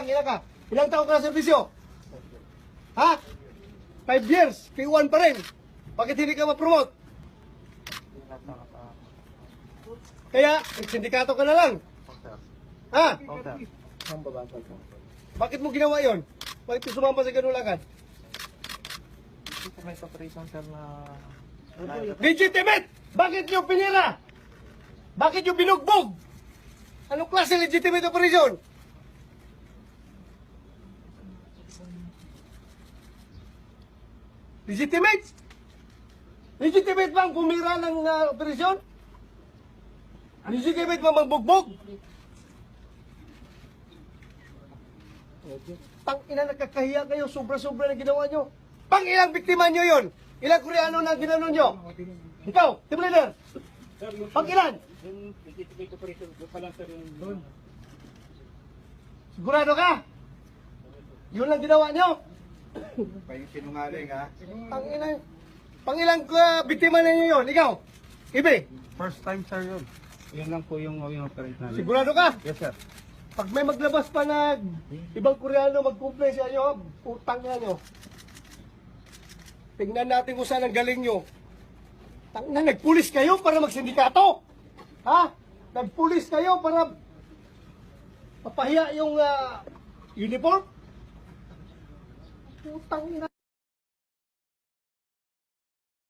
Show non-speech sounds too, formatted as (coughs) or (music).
putang ina ka. Ilang taon ka na servisyo? Ha? Five years, P1 pa rin. Bakit hindi ka ma-promote? Kaya, sindikato ka na lang. Ha? Bakit mo ginawa yon? Bakit ka sumama sa ganun agad? May operation sir na... Legitimate! Bakit nyo pinira? Bakit nyo binugbog? Anong klase legitimate operation? Legitimate? Legitimate bang pumira ng uh, operasyon? Legitimate ba magbugbog? Tang ina nagkakahiya kayo, sobra-sobra na ginawa nyo. Pang ilang biktima nyo yon? Ilang koreano na ginano nyo? Ikaw, team leader. Pang ilan? Sigurado ka? Yun lang ginawa nyo? (coughs) Pa yung sinungaling ha? Pang ina, pang ilang uh, biktima na nyo yun? Ikaw, Ibe, First time sir yun. Yun lang po yung yung operate namin. sigurado ka? Yes sir. Pag may maglabas pa na ibang koreano mag-complain sa inyo, utang na nyo. Tingnan natin kung saan ang galing nyo. Tang na, nagpulis kayo para magsindikato. Ha? Nagpulis kayo para mapahiya yung ah, uniform. Utang ina.